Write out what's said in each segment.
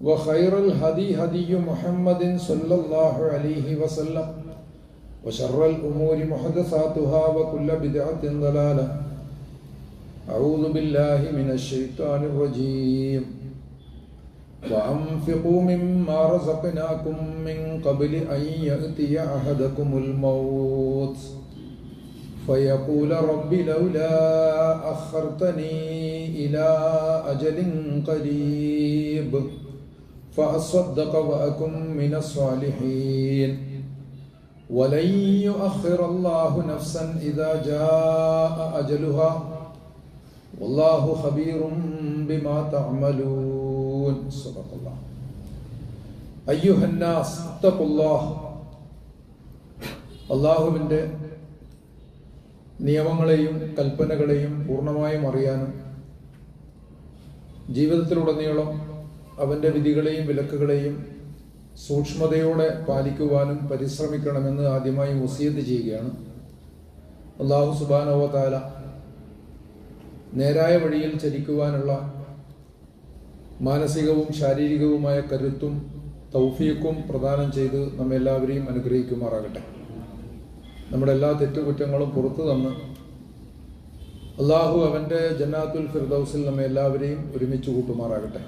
وخير الهدي هدي محمد صلى الله عليه وسلم وشر الأمور محدثاتها وكل بدعة ضلالة أعوذ بالله من الشيطان الرجيم وأنفقوا مما رزقناكم من قبل أن يأتي أحدكم الموت فيقول رب لولا أخرتني إلى أجل قريب فأصدق وأكن من الصالحين ولن يؤخر الله نفسا إذا جاء أجلها والله خبير بما تعملون صدق الله أيها الناس اتقوا الله അള്ളാഹുവിൻ്റെ നിയമങ്ങളെയും കൽപ്പനകളെയും പൂർണ്ണമായും അറിയാനും ജീവിതത്തിലുടനീളം അവന്റെ വിധികളെയും വിലക്കുകളെയും സൂക്ഷ്മതയോടെ പാലിക്കുവാനും പരിശ്രമിക്കണമെന്ന് ആദ്യമായി വസീയത്ത് ചെയ്യുകയാണ്. അള്ളാഹു സുബാനോവ താല നേരായ വഴിയിൽ ചരിക്കുവാനുള്ള മാനസികവും ശാരീരികവുമായ കരുത്തും തൗഫീക്കും പ്രദാനം ചെയ്ത് നമ്മെല്ലാവരെയും അനുഗ്രഹിക്കുമാറാകട്ടെ. നമ്മുടെ എല്ലാ തെറ്റുകുറ്റങ്ങളും പുറത്തു തന്ന് അള്ളാഹു അവന്റെ ജന്നാത്തുൽ ഫിർദൌസിൽ നമ്മെ എല്ലാവരെയും ഒരുമിച്ച് കൂട്ടുമാറാകട്ടെ.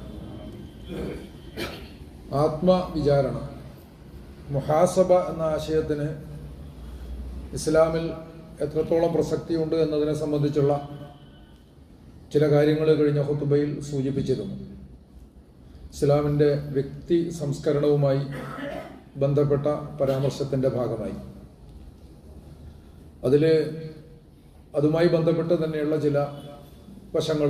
ആത്മവിചാരണ മുഹാസബ എന്ന ആശയത്തിന് ഇസ്ലാമിൽ എത്രത്തോളം പ്രസക്തിയുണ്ട് എന്നതിനെ സംബന്ധിച്ചുള്ള ചില കാര്യങ്ങൾ കഴിഞ്ഞ ഹുത്തുബയിൽ സൂചിപ്പിച്ചിരുന്നു. ഇസ്ലാമിന്റെ വ്യക്തി സംസ്കരണവുമായി ബന്ധപ്പെട്ട പരാമർശത്തിന്റെ ഭാഗമായി. അതിൽ അതുമായി ബന്ധപ്പെട്ട് തന്നെയുള്ള ചില വശങ്ങൾ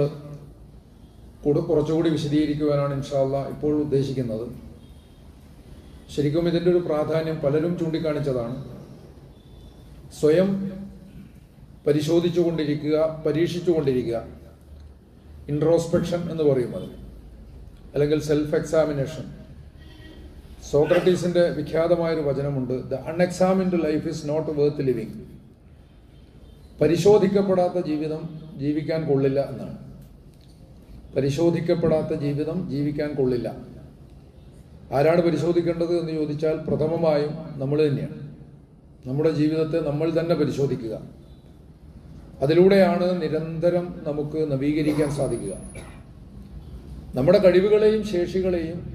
കൂടെ കുറച്ചുകൂടി വിശദീകരിക്കുവാനാണ് ഇൻഷാല്ല ഇപ്പോൾ ഉദ്ദേശിക്കുന്നത്. ശരിക്കും ഇതിന്റെ ഒരു പ്രാധാന്യം പലരും ചൂണ്ടിക്കാണിച്ചതാണ്. സ്വയം പരിശോധിച്ചുകൊണ്ടിരിക്കുക പരീക്ഷിച്ചുകൊണ്ടിരിക്കുക. ഇൻട്രോസ്പെക്ഷൻ എന്ന് പറയും അത് അല്ലെങ്കിൽ സെൽഫ് എക്സാമിനേഷൻ സോക്രട്ടീസിന്റെ വിഖ്യാതമായൊരു വചനമുണ്ട് the unexamined life is not worth living. പരിശോധിക്കപ്പെടാത്ത ജീവിതം ജീവിക്കാൻ കൊള്ളില്ല എന്നാണ്. പരിശോധിക്കപ്പെടാത്ത ജീവിതം ജീവിക്കാൻ കൊള്ളില്ല. ആരാണ് പരിശോധിക്കേണ്ടത് എന്ന് ചോദിച്ചാൽ പ്രഥമമായും നമ്മൾ തന്നെയാണ്. നമ്മുടെ ജീവിതത്തെ നമ്മൾ തന്നെ പരിശോധിക്കുക. അതിലൂടെയാണ് നിരന്തരം നമുക്ക് നവീകരിക്കാൻ സാധിക്കുക. നമ്മുടെ കഴിവുകളെയും ശേഷികളെയും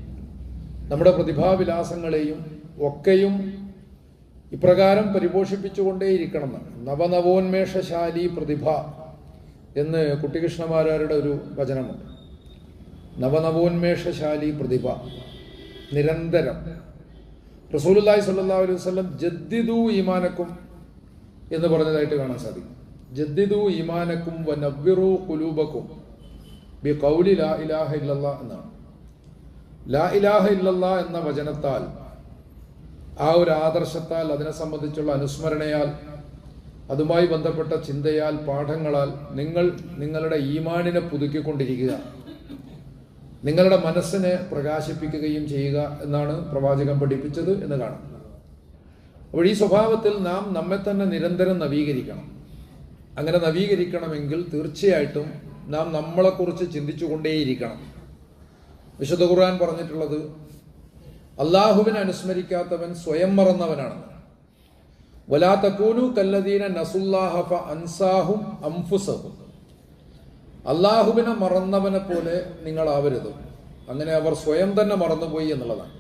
നമ്മുടെ പ്രതിഭാവിലാസങ്ങളെയും ഒക്കെയും ഇപ്രകാരം പരിപോഷിപ്പിച്ചുകൊണ്ടേയിരിക്കണം. നവനവോന്മേഷശാലി പ്രതിഭ എന്ന് കുട്ടികൃഷ്ണമാരാരുടെ ഒരു വചനമുണ്ട്. നവനവോന്മേഷശാലി പ്രതിഭ നിരന്തരം. റസൂലുല്ലായി സല്ലാ അലൈഹി വസ്ലം ജദ്ദിദു ഈമാനക്കും എന്ന് പറഞ്ഞതായിട്ട് കാണാൻ സാധിക്കും. ജദ്ദിദു ഈമാനക്കും വ നവ്വിറു കുലൂബക്കും ബി കൗലി ലാ ഇലാഹ ഇല്ലല്ലാ എന്നാണ്. ലാ ഇലാഹ ഇല്ലല്ലാ എന്ന വചനത്താൽ ആ ഒരു ആദർശത്താൽ അതിനെ സംബന്ധിച്ചുള്ള അനുസ്മരണയാൽ അതുമായി ബന്ധപ്പെട്ട ചിന്തയാൽ പാഠങ്ങളാൽ നിങ്ങൾ നിങ്ങളുടെ ഈമാനിനെ പുതുക്കിക്കൊണ്ടിരിക്കുക. നിങ്ങളുടെ മനസ്സിനെ പ്രകാശിപ്പിക്കുകയും ചെയ്യുക എന്നാണ് പ്രവാചകൻ പഠിപ്പിച്ചത് എന്ന് കാണാം. അപ്പോൾ ഈ സ്വഭാവത്തിൽ നാം നമ്മെ തന്നെ നിരന്തരം നവീകരിക്കണം. അങ്ങനെ നവീകരിക്കണമെങ്കിൽ തീർച്ചയായിട്ടും നാം നമ്മളെക്കുറിച്ച് ചിന്തിച്ചുകൊണ്ടേയിരിക്കണം. വിശുദ്ധ ഖുർആൻ പറഞ്ഞിട്ടുള്ളത് അള്ളാഹുവിനെ അനുസ്മരിക്കാത്തവൻ സ്വയം മറന്നവനാണ് വലാ തക്കൂനു കല്ലദീന നസുല്ലാഹഫ അൻസാഹും അംഫുസഹും. അള്ളാഹുവിനെ മറന്നവനെ പോലെ നിങ്ങൾ നിങ്ങളാവരുത്. അങ്ങനെ അവർ സ്വയം തന്നെ മറന്നുപോയി എന്നുള്ളതാണ്.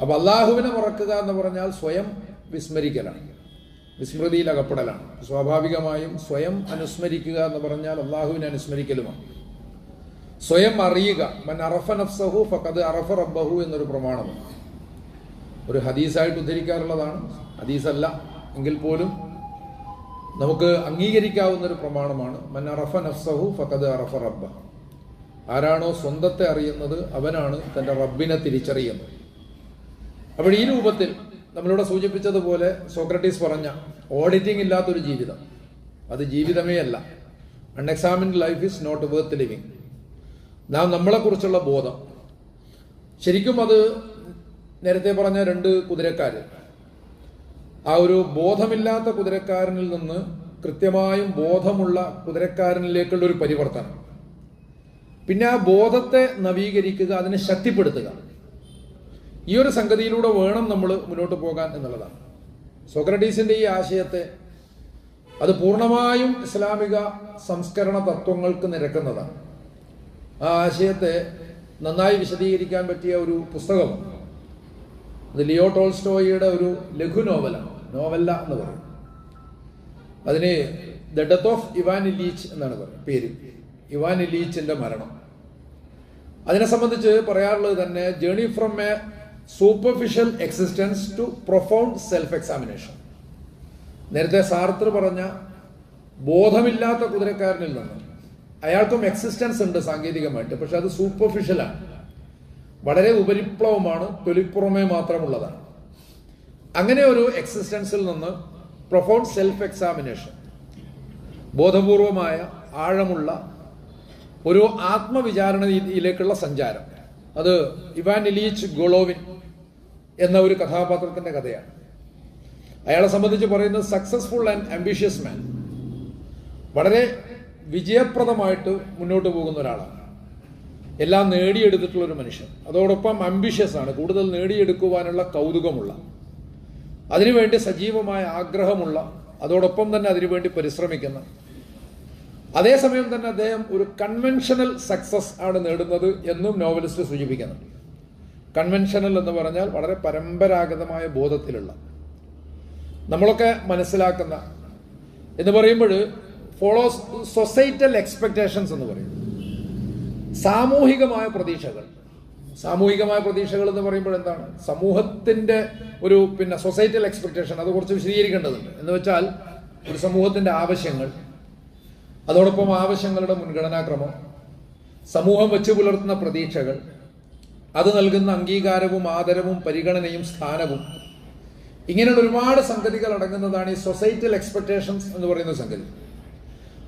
അപ്പൊ അള്ളാഹുവിനെ മറക്കുക എന്ന് പറഞ്ഞാൽ സ്വയം വിസ്മരിക്കലാണ്. വിസ്മൃതിയിൽ അകപ്പെടലാണ്. സ്വാഭാവികമായും സ്വയം അനുസ്മരിക്കുക എന്ന് പറഞ്ഞാൽ അള്ളാഹുവിനെ അനുസ്മരിക്കലുമാണ്. സ്വയം അറിയുക. മൻ അറഫ നഫ്സഹു ഫഖദ് അറഫ റബ്ബഹു എന്നൊരു പ്രമാണമാണ് ഒരു ഹദീസായിട്ട് ഉദ്ധരിക്കാറുള്ളതാണ്. ഹദീസല്ല എങ്കിൽ പോലും നമുക്ക് അംഗീകരിക്കാവുന്ന ഒരു പ്രമാണമാണ്. മൻ അറഫ നഫ്സഹു ഫഖദ് അറഫ റബ്ബ. ആരാണോ സ്വന്തത്തെ അറിയുന്നത് അവനാണ് തന്റെ റബ്ബിനെ തിരിച്ചറിയുന്നത്. അപ്പോൾ ഈ രൂപത്തിൽ നമ്മളിവിടെ സൂചിപ്പിച്ചതുപോലെ സോക്രട്ടീസ് പറഞ്ഞ ഓഡിറ്റിംഗ് ഇല്ലാത്തൊരു ജീവിതം. അത് ജീവിതമേ അല്ല. Unexamined life is not worth living. നാം നമ്മളെക്കുറിച്ചുള്ള ബോധം. ശരിക്കും അത് നേരത്തെ പറഞ്ഞ രണ്ട് കുതിരക്കാര്. ആ ഒരു ബോധമില്ലാത്ത കുതിരക്കാരനിൽ നിന്ന് കൃത്യമായും ബോധമുള്ള കുതിരക്കാരനിലേക്കുള്ള ഒരു പരിവർത്തനം. പിന്നെ ആ ബോധത്തെ നവീകരിക്കുക അതിനെ ശക്തിപ്പെടുത്തുക. ഈ ഒരു സംഗതിയിലൂടെ വേണം നമ്മൾ മുന്നോട്ട് പോകാൻ എന്നുള്ളതാണ്. സോക്രട്ടീസിന്റെ ഈ ആശയത്തെ അത് പൂർണമായും ഇസ്ലാമിക സംസ്കരണ തത്വങ്ങൾക്ക് നിരക്കുന്നതാണ്. ആ ആശയത്തെ നന്നായി വിശദീകരിക്കാൻ പറ്റിയ ഒരു പുസ്തകം അത് ലിയോ ടോൾസ്റ്റോയിയുടെ ഒരു ലഘു നോവലാണ്. നോവല്ല എന്ന് പറയും. അതിന് the death of Ivan Ilyich എന്നാണ് പറയുന്നത് പേര്. ഇവാൻ ഇലീച്ചിന്റെ മരണം. അതിനെ സംബന്ധിച്ച് പറയാറുള്ളത് തന്നെ journey from a superficial existence to profound self examination നേരത്തെ സാർത്തർ പറഞ്ഞ ബോധമില്ലാത്ത കുതിരക്കാരനിൽ നിന്ന് അയാൾക്കും എക്സിസ്റ്റൻസ് ഉണ്ട് സാങ്കേതികമായിട്ട് പക്ഷെ അത് സൂപ്പർഫിഷ്യലാണ്. വളരെ ഉപരിപ്ലവമാണ് തൊലിപ്പുറമേ മാത്രമുള്ളതാണ്. അങ്ങനെ ഒരു എക്സിസ്റ്റൻസിൽ നിന്ന് പ്രൊഫൗണ്ട് സെൽഫ് എക്സാമിനേഷൻ ബോധപൂർവമായ ആഴമുള്ള ഒരു ആത്മവിചാരണയിലേക്കുള്ള സഞ്ചാരം. അത് ഇവാൻ ഇലീച്ച് ഗോളോവിൻ എന്ന ഒരു കഥാപാത്രത്തിന്റെ കഥയാണ്. അയാളെ സംബന്ധിച്ച് പറയുന്നത് സക്സസ്ഫുൾ ആൻഡ് അംബിഷ്യസ് മാൻ വളരെ വിജയപ്രദമായിട്ട് മുന്നോട്ട് പോകുന്ന ഒരാളാണ്. എല്ലാം നേടിയെടുത്തിട്ടുള്ള ഒരു മനുഷ്യൻ. അതോടൊപ്പം അംബിഷ്യസ് ആണ്. കൂടുതൽ നേടിയെടുക്കുവാനുള്ള കൗതുകമുള്ള. അതിനുവേണ്ടി സജീവമായ ആഗ്രഹമുള്ള. അതോടൊപ്പം തന്നെ അതിനുവേണ്ടി പരിശ്രമിക്കുന്ന. അതേസമയം തന്നെ അദ്ദേഹം ഒരു കൺവെൻഷനൽ സക്സസ് ആണ് നേടുന്നത് എന്നും നോവലിസ്റ്റ് സൂചിപ്പിക്കുന്നുണ്ട് കൺവെൻഷനൽ എന്ന് പറഞ്ഞാൽ വളരെ പരമ്പരാഗതമായ ബോധത്തിലുള്ള. നമ്മളൊക്കെ മനസ്സിലാക്കുന്ന. എന്ന് പറയുമ്പോൾ ഫോളോ സൊസൈറ്റൽ എക്സ്പെക്റ്റേഷൻസ് എന്ന് പറയും. സാമൂഹികമായ പ്രതീക്ഷകൾ. സാമൂഹികമായ പ്രതീക്ഷകൾ എന്ന് പറയുമ്പോൾ എന്താണ്? സമൂഹത്തിന്റെ ഒരു പിന്നെ സൊസൈറ്റൽ എക്സ്പെക്ടേഷൻ അത് കുറച്ച് വിശദീകരിക്കേണ്ടതുണ്ട്. എന്ന് വെച്ചാൽ ഒരു സമൂഹത്തിന്റെ ആവശ്യങ്ങൾ അതോടൊപ്പം ആവശ്യങ്ങളുടെ മുൻഗണനാക്രമം സമൂഹം വെച്ച് പുലർത്തുന്ന പ്രതീക്ഷകൾ അത് നൽകുന്ന അംഗീകാരവും ആദരവും പരിഗണനയും സ്ഥാനവും. ഇങ്ങനെയുള്ള ഒരുപാട് സംഗതികൾ അടങ്ങുന്നതാണ് ഈ സൊസൈറ്റൽ എക്സ്പെക്ടേഷൻസ് എന്ന് പറയുന്ന സംഗതി.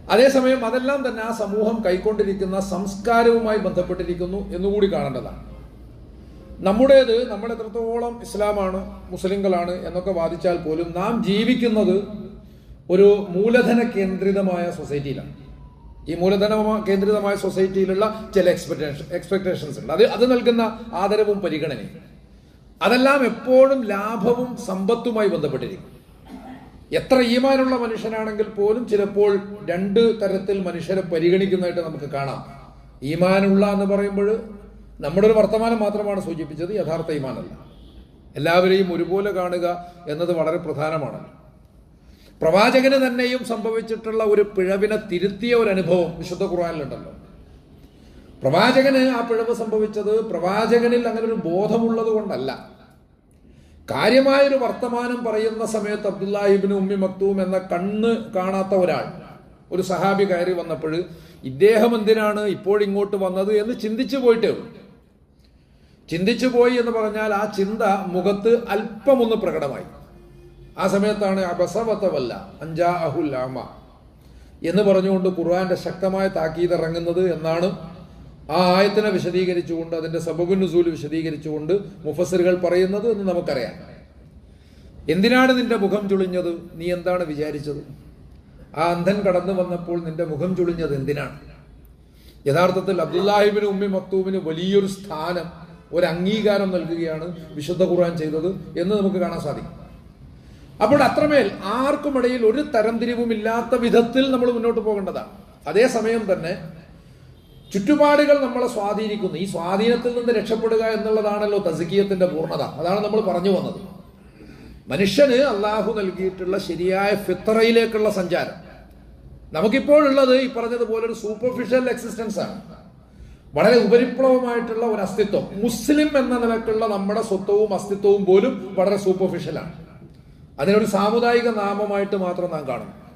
അതേസമയം അതെല്ലാം തന്നെ ആ സമൂഹം കൈക്കൊണ്ടിരിക്കുന്ന സംസ്കാരവുമായി ബന്ധപ്പെട്ടിരിക്കുന്നു എന്നുകൂടി കാണേണ്ടതാണ്. നമ്മുടേത് നമ്മൾ എത്രത്തോളം ഇസ്ലാമാണ് മുസ്ലിങ്ങളാണ് എന്നൊക്കെ വാദിച്ചാൽ പോലും നാം ജീവിക്കുന്നത് ഒരു മൂലധന കേന്ദ്രിതമായ സൊസൈറ്റിയിലാണ്. ഈ മൂലധന കേന്ദ്രിതമായ സൊസൈറ്റിയിലുള്ള ചില എക്സ്പെക്ടേഷൻ എക്സ്പെക്ടേഷൻസ് ഉണ്ട്. അത് അത് നൽകുന്ന ആദരവും പരിഗണനയും. അതെല്ലാം എപ്പോഴും ലാഭവും സമ്പത്തുമായി ബന്ധപ്പെട്ടിരിക്കും. എത്ര ഈമാനുള്ള മനുഷ്യനാണെങ്കിൽ പോലും ചിലപ്പോൾ രണ്ട് തരത്തിൽ മനുഷ്യരെ പരിഗണിക്കുന്നതായിട്ട് നമുക്ക് കാണാം. ഈമാനുള്ള എന്ന് പറയുമ്പോൾ നമ്മുടെ ഒരു വർത്തമാനം മാത്രമാണ് സൂചിപ്പിച്ചത് യഥാർത്ഥ ഈമാനല്ല. എല്ലാവരെയും ഒരുപോലെ കാണുക എന്നത് വളരെ പ്രധാനമാണ്. പ്രവാചകന് തന്നെയും സംഭവിച്ചിട്ടുള്ള ഒരു പിഴവിനെ തിരുത്തിയ ഒരു അനുഭവം വിശുദ്ധ ഖുറാനിലുണ്ടല്ലോ പ്രവാചകന് ആ പിഴവ് സംഭവിച്ചത് പ്രവാചകനിൽ അങ്ങനെ ഒരു ബോധമുള്ളത് കൊണ്ടല്ല. കാര്യമായൊരു വർത്തമാനം പറയുന്ന സമയത്ത് അബ്ദുല്ലാഹിബിന് ഉമ്മി മക്തൂം എന്ന കണ്ണ് കാണാത്ത ഒരാൾ ഒരു സഹാബി കയറി വന്നപ്പോൾ ഇദ്ദേഹം എന്തിനാണ് ഇപ്പോഴിങ്ങോട്ട് വന്നത് എന്ന് ചിന്തിച്ചു പോയിട്ടേ. ചിന്തിച്ചു പോയി എന്ന് പറഞ്ഞാൽ ആ ചിന്ത മുഖത്ത് അല്പമൊന്ന് പ്രകടമായി. ആ സമയത്താണ് അബസവത്തവല്ല അഞ്ചാ അഹുൽ എന്ന് പറഞ്ഞുകൊണ്ട് ഖുർആന്റെ ശക്തമായ താക്കീത് ഇറങ്ങുന്നത് എന്നാണ് ആ ആയത്തിനെ വിശദീകരിച്ചുകൊണ്ട് അതിന്റെ സബബുൻ നുസൂൽ വിശദീകരിച്ചുകൊണ്ട് മുഫസറുകൾ പറയുന്നത് എന്ന് നമുക്കറിയാം. എന്തിനാണ് നിന്റെ മുഖം ചുളിഞ്ഞത്? നീ എന്താണ് വിചാരിച്ചത്? ആ അന്ധൻ കടന്നു വന്നപ്പോൾ നിന്റെ മുഖം ചുളിഞ്ഞത് എന്തിനാണ്? യഥാർത്ഥത്തിൽ അബ്ദുല്ലാഹിബിന് ഉമ്മി മക്തൂബിന് വലിയൊരു സ്ഥാനം ഒരു അംഗീകാരം നൽകുകയാണ് വിശുദ്ധ ഖുർആൻ ചെയ്തത് എന്ന് നമുക്ക് കാണാൻ സാധിക്കും. അപ്പോൾ അത്രമേൽ ആർക്കും ഇടയിൽ ഒരു തരംതിരിവുമില്ലാത്ത വിധത്തിൽ നമ്മൾ മുന്നോട്ട് പോകേണ്ടതാണ്. അതേസമയം തന്നെ ചുറ്റുപാടുകൾ നമ്മളെ സ്വാധീനിക്കുന്നു. ഈ സ്വാധീനത്തിൽ നിന്ന് രക്ഷപ്പെടുക എന്നുള്ളതാണല്ലോ തസക്കിയത്തിന്റെ പൂർണത. അതാണ് നമ്മൾ പറഞ്ഞു വന്നത്. മനുഷ്യന് അള്ളാഹു നൽകിയിട്ടുള്ള ശരിയായ ഫിത്രയിലേക്കുള്ള സഞ്ചാരം. നമുക്കിപ്പോഴുള്ളത് ഈ പറഞ്ഞതുപോലെ ഒരു സൂപ്പർഫിഷ്യൽ എക്സിസ്റ്റൻസ് ആണ്. വളരെ ഉപരിപ്ലവമായിട്ടുള്ള ഒരു അസ്തിത്വം. മുസ്ലിം എന്ന നിലക്കുള്ള നമ്മുടെ സ്വത്വവും അസ്തിത്വവും പോലും വളരെ സൂപ്പർഫിഷ്യലാണ് അതിനൊരു സാമുദായിക നാമമായിട്ട് മാത്രം നാം കാണുന്നു.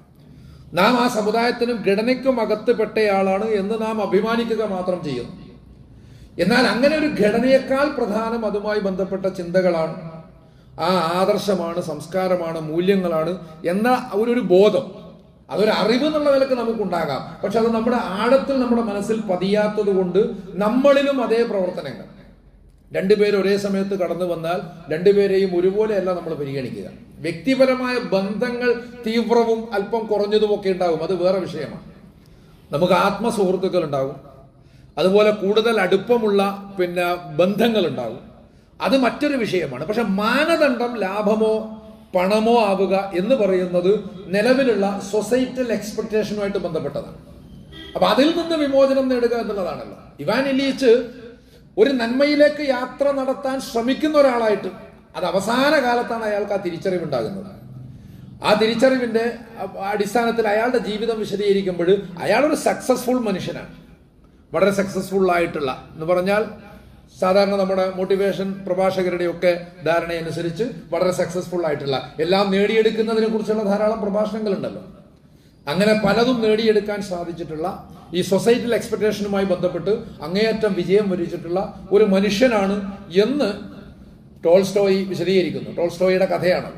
നാം ആ സമുദായത്തിനും ഘടനയ്ക്കും അകത്ത് പെട്ടയാളാണ് എന്ന് നാം അഭിമാനിക്കുക മാത്രം ചെയ്യുന്നു. എന്നാൽ അങ്ങനെ ഒരു ഘടനയേക്കാൾ പ്രധാനം അതുമായി ബന്ധപ്പെട്ട ചിന്തകളാണ്. ആ ആദർശമാണ് സംസ്കാരമാണ് മൂല്യങ്ങളാണ് എന്ന ഒരു ഒരു ബോധം. അതൊരു അറിവ് എന്നുള്ള നിലയ്ക്ക് നമുക്കുണ്ടാകാം. പക്ഷെ അത് നമ്മുടെ ആഴത്തിൽ നമ്മുടെ മനസ്സിൽ പതിയാത്തത് കൊണ്ട് നമ്മളിലും അതേ പ്രവർത്തനങ്ങൾ. രണ്ടുപേരും ഒരേ സമയത്ത് കടന്നു വന്നാൽ രണ്ടുപേരെയും ഒരുപോലെയല്ല നമ്മൾ പരിഗണിക്കുക. വ്യക്തിപരമായ ബന്ധങ്ങൾ തീവ്രവും അല്പം കുറഞ്ഞതും ഒക്കെ ഉണ്ടാകും. അത് വേറെ വിഷയമാണ്. നമുക്ക് ആത്മസുഹൃത്തുക്കൾ ഉണ്ടാകും അതുപോലെ കൂടുതൽ അടുപ്പമുള്ള പിന്നെ ബന്ധങ്ങൾ ഉണ്ടാകും അത് മറ്റൊരു വിഷയമാണ്. പക്ഷെ മാനദണ്ഡം ലാഭമോ പണമോ ആവുക എന്ന് പറയുന്നത് നിലവിലുള്ള സൊസൈറ്റൽ എക്സ്പെക്ടേഷനുമായിട്ട് ബന്ധപ്പെട്ടതാണ്. അപ്പൊ അതിൽ നിന്ന് വിമോചനം നേടുക എന്നുള്ളതാണല്ലോ. ഇവാൻ ഇലീച്ച് ഒരു നന്മയിലേക്ക് യാത്ര നടത്താൻ ശ്രമിക്കുന്ന ഒരാളായിട്ട് അത് അവസാന കാലത്താണ് അയാൾക്ക് ആ തിരിച്ചറിവുണ്ടാകുന്നത്. ആ തിരിച്ചറിവിന്റെ അടിസ്ഥാനത്തിൽ അയാളുടെ ജീവിതം വിശദീകരിക്കുമ്പോൾ അയാളൊരു സക്സസ്ഫുൾ മനുഷ്യനാണ്. വളരെ സക്സസ്ഫുൾ ആയിട്ടുള്ള എന്ന് പറഞ്ഞാൽ സാധാരണ നമ്മുടെ മോട്ടിവേഷൻ പ്രഭാഷകരുടെയൊക്കെ ധാരണയനുസരിച്ച് വളരെ സക്സസ്ഫുൾ ആയിട്ടുള്ള എല്ലാം നേടിയെടുക്കുന്നതിനെ കുറിച്ചുള്ള ധാരാളം പ്രഭാഷണങ്ങളുണ്ടല്ലോ. അങ്ങനെ പലതും നേടിയെടുക്കാൻ സാധിച്ചിട്ടുള്ള ഈ സൊസൈറ്റിയിൽ എക്സ്പെക്ടേഷനുമായി ബന്ധപ്പെട്ട് അങ്ങേയറ്റം വിജയം വരിച്ചിട്ടുള്ള ഒരു മനുഷ്യനാണ് എന്ന് ടോൾസ്റ്റോയി വിശദീകരിക്കുന്നു. ടോൾസ്റ്റോയുടെ കഥയാണ്.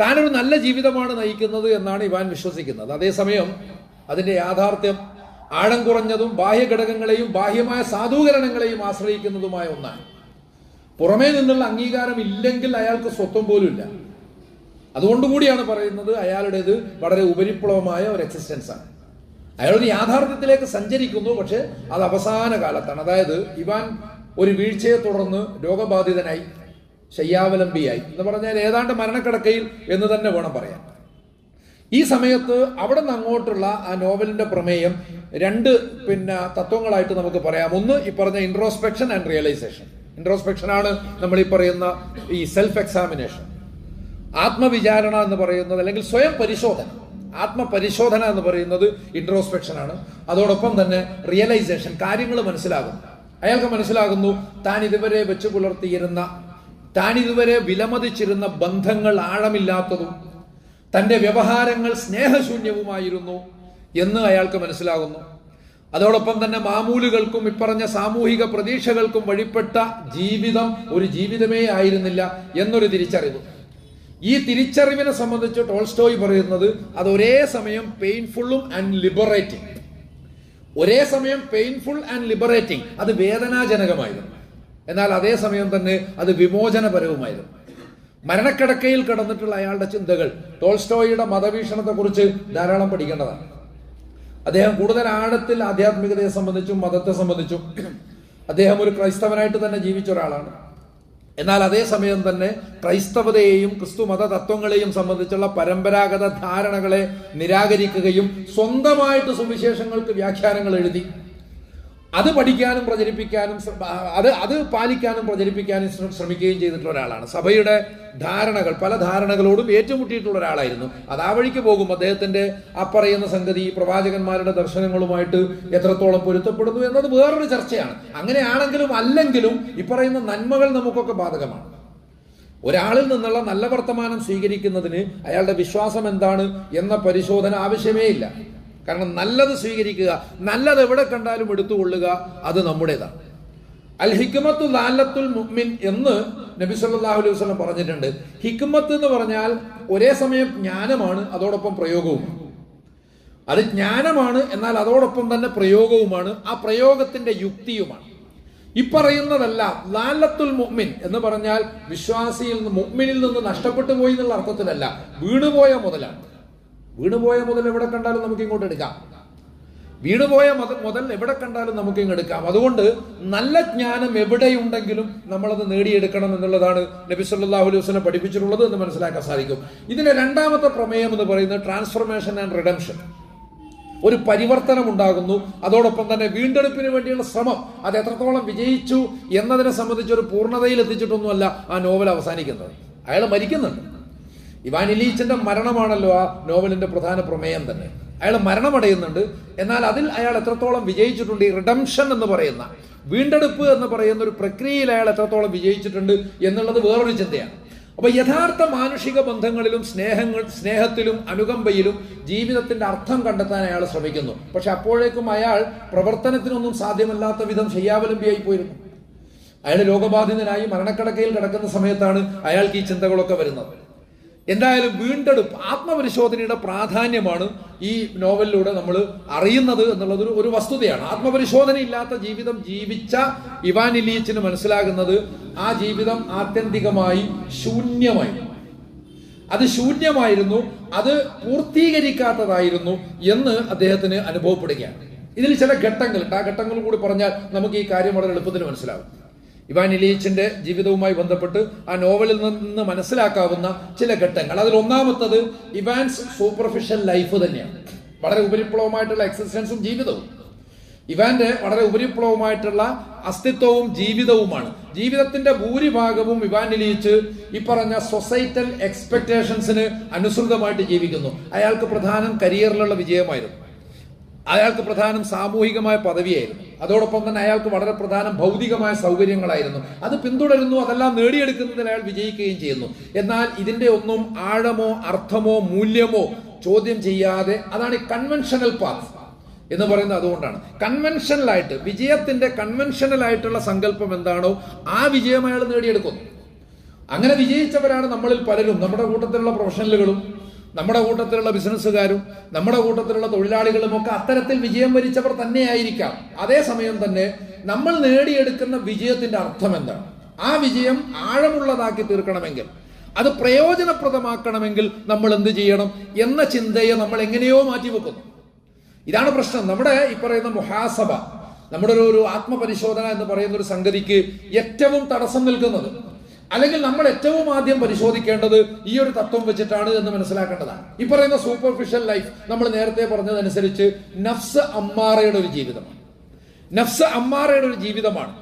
താനൊരു നല്ല ജീവിതമാണ് നയിക്കുന്നത് എന്നാണ് ഇവാൻ വിശ്വസിക്കുന്നത്. അതേസമയം അതിന്റെ യാഥാർത്ഥ്യം ആഴം കുറഞ്ഞതും ബാഹ്യ ഘടകങ്ങളെയും ബാഹ്യമായ സാധൂകരണങ്ങളെയും ആശ്രയിക്കുന്നതുമായ ഒന്നാണ്. പുറമേ നിന്നുള്ള അംഗീകാരം ഇല്ലെങ്കിൽ അയാൾക്ക് സ്വത്വം പോലും ഇല്ല അതുകൊണ്ടുകൂടിയാണ് പറയുന്നത് അയാളുടേത് വളരെ ഉപരിപ്ലവമായ ഒരു എക്സിസ്റ്റൻസ് ആണ്. അയാളൊരു യാഥാർത്ഥ്യത്തിലേക്ക് സഞ്ചരിക്കുന്നു പക്ഷെ അത് അവസാന കാലത്താണ്. അതായത് ഇവാൻ ഒരു വീഴ്ചയെ തുടർന്ന് രോഗബാധിതനായി. ശയ്യാവലംബിയായി. എന്ന് പറഞ്ഞാൽ ഏതാണ്ട് മരണക്കിടക്കയിൽ എന്ന് തന്നെ വേണം പറയാൻ. ഈ സമയത്ത് അവിടെ നിന്ന് അങ്ങോട്ടുള്ള ആ നോവലിന്റെ പ്രമേയം രണ്ട് പിന്നെ തത്വങ്ങളായിട്ട് നമുക്ക് പറയാം. ഒന്ന് ഈ പറഞ്ഞ ഇൻട്രോസ്പെക്ഷൻ ആൻഡ് റിയലൈസേഷൻ ഇൻട്രോസ്പെക്ഷൻ ആണ് നമ്മൾ ഈ പറയുന്ന ഈ സെൽഫ് എക്സാമിനേഷൻ ആത്മവിചാരണ എന്ന് പറയുന്നത് അല്ലെങ്കിൽ സ്വയം പരിശോധന. ആത്മപരിശോധന എന്ന് പറയുന്നത് ഇൻട്രോസ്പെക്ഷൻ ആണ്. അതോടൊപ്പം തന്നെ റിയലൈസേഷൻ കാര്യങ്ങൾ മനസ്സിലാകും. അയാൾക്ക് മനസ്സിലാകുന്നു താൻ ഇതുവരെ വെച്ച് പുലർത്തിയിരുന്ന താൻ ഇതുവരെ വിലമതിച്ചിരുന്ന ബന്ധങ്ങൾ ആഴമില്ലാത്തതും തന്റെ വ്യവഹാരങ്ങൾ സ്നേഹശൂന്യവുമായിരുന്നു എന്ന് അയാൾക്ക് മനസ്സിലാകുന്നു. അതോടൊപ്പം തന്നെ മാമൂലുകൾക്കും ഇപ്പറഞ്ഞ സാമൂഹിക പ്രതീക്ഷകൾക്കും വഴിപ്പെട്ട ജീവിതം ഒരു ജീവിതമേ ആയിരുന്നില്ല എന്നൊരു തിരിച്ചറിവ്. ഈ തിരിച്ചറിവിനെ സംബന്ധിച്ച് ടോൾസ്റ്റോയ് പറയുന്നത് അത് ഒരേ സമയം പെയിൻഫുള്ളും ആൻഡ് ലിബറേറ്റിംഗ്. ഒരേ സമയം പെയിൻഫുൾ ആൻഡ് ലിബറേറ്റിംഗ്. അത് വേദനാജനകമായിരുന്നു. എന്നാൽ അതേസമയം തന്നെ അത് വിമോചനപരവുമായിരുന്നു. മരണക്കിടക്കയിൽ കിടന്നിട്ടുള്ള അയാളുടെ ചിന്തകൾ ടോൾസ്റ്റോയിയുടെ മതവീക്ഷണത്തെക്കുറിച്ച് ധാരാളം പഠിക്കേണ്ടതാണ്. അദ്ദേഹം കൂടുതൽ ആഴത്തിൽ ആധ്യാത്മികതയെ സംബന്ധിച്ചും മതത്തെ സംബന്ധിച്ചും അദ്ദേഹം ഒരു ക്രൈസ്തവനായിട്ട് തന്നെ ജീവിച്ച ഒരാളാണ്. എന്നാൽ അതേസമയം തന്നെ ക്രൈസ്തവതയെയും ക്രിസ്തു മത തത്വങ്ങളെയും സംബന്ധിച്ചുള്ള പരമ്പരാഗത ധാരണകളെ നിരാകരിക്കുകയും സ്വന്തമായിട്ട് സുവിശേഷങ്ങൾക്ക് വ്യാഖ്യാനങ്ങൾ എഴുതി അത് പഠിക്കാനും പ്രചരിപ്പിക്കാനും അത് അത് പാലിക്കാനും പ്രചരിപ്പിക്കാനും ശ്രമിക്കുകയും ചെയ്തിട്ടുള്ള ഒരാളാണ്. സഭയുടെ ധാരണകൾ പല ധാരണകളോടും ഏറ്റുമുട്ടിയിട്ടുള്ള ഒരാളായിരുന്നു. അത് ആ വഴിക്ക് പോകും അദ്ദേഹത്തിന്റെ ആ പറയുന്ന സംഗതി പ്രവാചകന്മാരുടെ ദർശനങ്ങളുമായിട്ട് എത്രത്തോളം പൊരുത്തപ്പെടുന്നു എന്നത് വേറൊരു ചർച്ചയാണ്. അങ്ങനെയാണെങ്കിലും അല്ലെങ്കിലും ഈ പറയുന്ന നന്മകൾ നമുക്കൊക്കെ ബാധകമാണ്. ഒരാളിൽ നിന്നുള്ള നല്ല വർത്തമാനം സ്വീകരിക്കുന്നതിന് അയാളുടെ വിശ്വാസം എന്താണ് എന്ന പരിശോധന ആവശ്യമേ ഇല്ല. കാരണം നല്ലത് സ്വീകരിക്കുക നല്ലത് എവിടെ കണ്ടാലും എടുത്തുകൊള്ളുക അത് നമ്മുടേതാണ്. അൽ ഹിക്മത്തു ലാലത്തുൽ മുഅ്മിൻ എന്ന് നബി സല്ലല്ലാഹു അലൈഹി വസല്ലം പറഞ്ഞിട്ടുണ്ട്. ഹിക്മത്ത് എന്ന് പറഞ്ഞാൽ ഒരേ സമയം ജ്ഞാനമാണ് അതോടൊപ്പം പ്രയോഗവും അത് ജ്ഞാനമാണ് എന്നാൽ അതോടൊപ്പം തന്നെ പ്രയോഗവുമാണ് ആ പ്രയോഗത്തിന്റെ യുക്തിയുമാണ്. ഈ പറയുന്നതല്ല ലാലത്തുൽ മുഅ്മിൻ എന്ന് പറഞ്ഞാൽ വിശ്വാസിയിൽ നിന്ന് മുഅ്മിനിൽ നിന്ന് നഷ്ടപ്പെട്ടു പോയി എന്നുള്ള അർത്ഥത്തിലല്ല വീണുപോയ മുതലാണ്. വീണുപോയ മുതൽ എവിടെ കണ്ടാലും നമുക്ക് ഇങ്ങോട്ട് എടുക്കാം. വീണുപോയ മുതൽ മുതൽ എവിടെ കണ്ടാലും നമുക്ക് ഇങ്ങ് എടുക്കാം. അതുകൊണ്ട് നല്ല ജ്ഞാനം എവിടെയുണ്ടെങ്കിലും നമ്മളത് നേടിയെടുക്കണം എന്നുള്ളതാണ് നബി സല്ലല്ലാഹു അലൈഹി വസല്ലം പഠിപ്പിച്ചിട്ടുള്ളത് എന്ന് മനസ്സിലാക്കാൻ സാധിക്കും. ഇതിന്റെ രണ്ടാമത്തെ പ്രമേയം എന്ന് പറയുന്നത് ട്രാൻസ്ഫർമേഷൻ ആൻഡ് റിഡംഷൻ ഒരു പരിവർത്തനം ഉണ്ടാകുന്നു. അതോടൊപ്പം തന്നെ വീണ്ടെടുപ്പിന് വേണ്ടിയുള്ള ശ്രമം. അത് എത്രത്തോളം വിജയിച്ചു എന്നതിനെ സംബന്ധിച്ച് ഒരു പൂർണതയിൽ എത്തിച്ചിട്ടൊന്നുമല്ല ആ നോവൽ അവസാനിക്കുന്നത്. അയാൾ മരിക്കുന്നുണ്ട്. ഇവാൻ ഇലീച്ചിന്റെ മരണമാണല്ലോ ആ നോവലിന്റെ പ്രധാന പ്രമേയം തന്നെ. അയാൾ മരണമടയുന്നുണ്ട്. എന്നാൽ അതിൽ അയാൾ എത്രത്തോളം വിജയിച്ചിട്ടുണ്ട്? ഈ റിഡംഷൻ എന്ന് പറയുന്ന വീണ്ടെടുപ്പ് എന്ന് പറയുന്ന ഒരു പ്രക്രിയയിൽ അയാൾ എത്രത്തോളം വിജയിച്ചിട്ടുണ്ട് എന്നുള്ളത് വേറൊരു ചിന്തയാണ്. അപ്പൊ യഥാർത്ഥ മാനുഷിക ബന്ധങ്ങളിലും സ്നേഹങ്ങൾ സ്നേഹത്തിലും അനുകമ്പയിലും ജീവിതത്തിന്റെ അർത്ഥം കണ്ടെത്താൻ അയാൾ ശ്രമിക്കുന്നു. പക്ഷെ അപ്പോഴേക്കും അയാൾ പ്രവർത്തനത്തിനൊന്നും സാധ്യമല്ലാത്ത വിധം ശയ്യാവലംബിയായി പോയിരുന്നു അയാൾ രോഗബാധിതനായി മരണക്കിടക്കയിൽ കിടക്കുന്ന സമയത്താണ് അയാൾക്ക് ഈ ചിന്തകളൊക്കെ വരുന്നത്. എന്തായാലും വീണ്ടെടുപ്പ് ആത്മപരിശോധനയുടെ പ്രാധാന്യമാണ് ഈ നോവലിലൂടെ നമ്മൾ അറിയുന്നത് എന്നുള്ളത് ഒരു- വസ്തുതയാണ്. ആത്മപരിശോധന ഇല്ലാത്ത ജീവിതം ജീവിച്ച ഇവാൻ ഇലീച്ചിന് മനസ്സിലാകുന്നത് ആ ജീവിതം ആത്യന്തികമായി ശൂന്യമായി. അത് ശൂന്യമായിരുന്നു അത് പൂർത്തീകരിക്കാത്തതായിരുന്നു എന്ന് അദ്ദേഹത്തിന് അനുഭവപ്പെടുകയാണ്. ഇതിൽ ചില ഘട്ടങ്ങളുണ്ട് ആ ഘട്ടങ്ങൾ കൂടി പറഞ്ഞാൽ നമുക്ക് ഈ കാര്യം വളരെ എളുപ്പത്തിൽ മനസ്സിലാവും. ഇവാൻ ഇലീച്ചിന്റെ ജീവിതവുമായി ബന്ധപ്പെട്ട് ആ നോവലിൽ നിന്ന് മനസ്സിലാക്കാവുന്ന ചില ഘട്ടങ്ങൾ. അതിൽ ഒന്നാമത്തത് ഇവാൻസ് സൂപ്പർഫിഷ്യൽ ലൈഫ് തന്നെയാണ്. വളരെ ഉപരിപ്ലവമായിട്ടുള്ള എക്സിസ്റ്റൻസും ജീവിതവും. ഇവാന്റെ വളരെ ഉപരിപ്ലവമായിട്ടുള്ള അസ്തിത്വവും ജീവിതവുമാണ്. ജീവിതത്തിന്റെ ഭൂരിഭാഗവും ഇവാൻ ഇലീച്ച് ഈ പറഞ്ഞ സൊസൈറ്റൽ എക്സ്പെക്ടേഷൻസിന് അനുസൃതമായിട്ട് ജീവിക്കുന്നു. അയാൾക്ക് പ്രധാനം കരിയറിലുള്ള വിജയമായിരുന്നു. അയാൾക്ക് പ്രധാനം സാമൂഹികമായ പദവിയായിരുന്നു. അതോടൊപ്പം തന്നെ അയാൾക്ക് വളരെ പ്രധാനം ഭൗതികമായ സൗകര്യങ്ങളായിരുന്നു. അത് പിന്തുടരുന്നു അതെല്ലാം നേടിയെടുക്കുന്നതിൽ അയാൾ വിജയിക്കുകയും ചെയ്യുന്നു. എന്നാൽ ഇതിന്റെ ഒന്നും ആഴമോ അർത്ഥമോ മൂല്യമോ ചോദ്യം ചെയ്യാതെ അതാണ് ഈ കൺവെൻഷനൽ പാത്ത് എന്ന് പറയുന്നത് അതുകൊണ്ടാണ്. കൺവെൻഷനലായിട്ട് വിജയത്തിന്റെ കൺവെൻഷനൽ ആയിട്ടുള്ള സങ്കല്പം എന്താണോ ആ വിജയം അയാൾ നേടിയെടുക്കുന്നു. അങ്ങനെ വിജയിച്ചവരാണ് നമ്മളിൽ പലരും നമ്മുടെ കൂട്ടത്തിലുള്ള പ്രൊഫഷണലുകളും നമ്മുടെ കൂട്ടത്തിലുള്ള ബിസിനസ്സുകാരും നമ്മുടെ കൂട്ടത്തിലുള്ള തൊഴിലാളികളും ഒക്കെ അത്തരത്തിൽ വിജയം വരിച്ചവർ തന്നെയായിരിക്കാം. അതേസമയം തന്നെ നമ്മൾ നേടിയെടുക്കുന്ന വിജയത്തിന്റെ അർത്ഥം എന്താണ്? ആ വിജയം ആഴമുള്ളതാക്കി തീർക്കണമെങ്കിൽ അത് പ്രയോജനപ്രദമാക്കണമെങ്കിൽ നമ്മൾ എന്ത് ചെയ്യണം എന്ന ചിന്തയെ നമ്മൾ എങ്ങനെയോ മാറ്റിവെക്കുന്നു. ഇതാണ് പ്രശ്നം. നമ്മുടെ ഈ പറയുന്ന മുഹാസഭ നമ്മുടെ ഒരു ഒരു ആത്മപരിശോധന എന്ന് പറയുന്ന ഒരു സംഗതിക്ക് ഏറ്റവും തടസ്സം നിൽക്കുന്നത് അല്ലെങ്കിൽ നമ്മൾ ഏറ്റവും ആദ്യം പരിശോധിക്കേണ്ടത് ഈ ഒരു തത്വം വെച്ചിട്ടാണ് എന്ന് മനസ്സിലാക്കേണ്ടതാണ്. ഈ പറയുന്ന സൂപ്പർഫിഷ്യൽ ലൈഫ് നമ്മൾ നേരത്തെ പറഞ്ഞതനുസരിച്ച് നഫ്സ് അമ്മാറയുടെ ഒരു ജീവിതമാണ്. നഫ്സ് അമ്മാറയുടെ ഒരു ജീവിതമാണ്.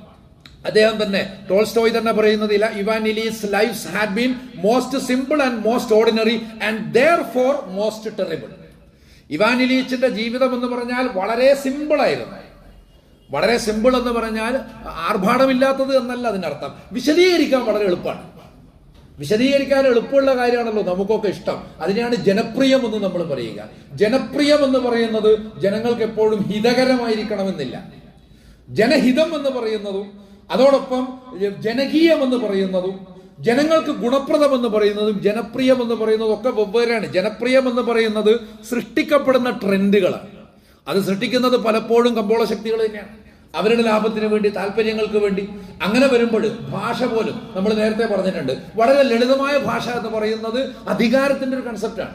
അദ്ദേഹം തന്നെ ടോൾസ്റ്റോയ് തന്നെ പറയുന്നത് ഇല്ല Ivan Ilyich's life had been most simple and most ordinary and therefore most terrible Ivan ഇലീച്ചിന്റെ ജീവിതം എന്ന് പറഞ്ഞാൽ വളരെ സിമ്പിൾ ആയിരുന്നു. വളരെ സിമ്പിൾ എന്ന് പറഞ്ഞാൽ ആർഭാടമില്ലാത്തത് എന്നല്ല അതിനർത്ഥം. വിശദീകരിക്കാൻ വളരെ എളുപ്പമാണ്. വിശദീകരിക്കാൻ എളുപ്പമുള്ള കാര്യമാണല്ലോ നമുക്കൊക്കെ ഇഷ്ടം. അതിനെയാണ് ജനപ്രിയം എന്ന് നമ്മൾ പറയുക. ജനപ്രിയം എന്ന് പറയുന്നത് ജനങ്ങൾക്ക് എപ്പോഴും ഹിതകരമായിരിക്കണമെന്നില്ല. ജനഹിതം എന്ന് പറയുന്നതും അതോടൊപ്പം ജനകീയം എന്ന് പറയുന്നതും ജനങ്ങൾക്ക് ഗുണപ്രദം എന്ന് പറയുന്നതും ജനപ്രിയം എന്ന് പറയുന്നതും ഒക്കെ വെവ്വേറെയാണ്. ജനപ്രിയം എന്ന് പറയുന്നത് സൃഷ്ടിക്കപ്പെടുന്ന ട്രെൻഡുകളാണ്. അത് സൃഷ്ടിക്കുന്നത് പലപ്പോഴും കമ്പോള ശക്തികൾ തന്നെയാണ്. അവരുടെ ലാഭത്തിന് വേണ്ടി താല്പര്യങ്ങൾക്ക് വേണ്ടി അങ്ങനെ വരുമ്പോൾ ഭാഷ പോലും നമ്മൾ നേരത്തെ പറഞ്ഞിട്ടുണ്ട്. വളരെ ലളിതമായ ഭാഷ എന്ന് പറയുന്നത് അധികാരത്തിന്റെ ഒരു കൺസെപ്റ്റാണ്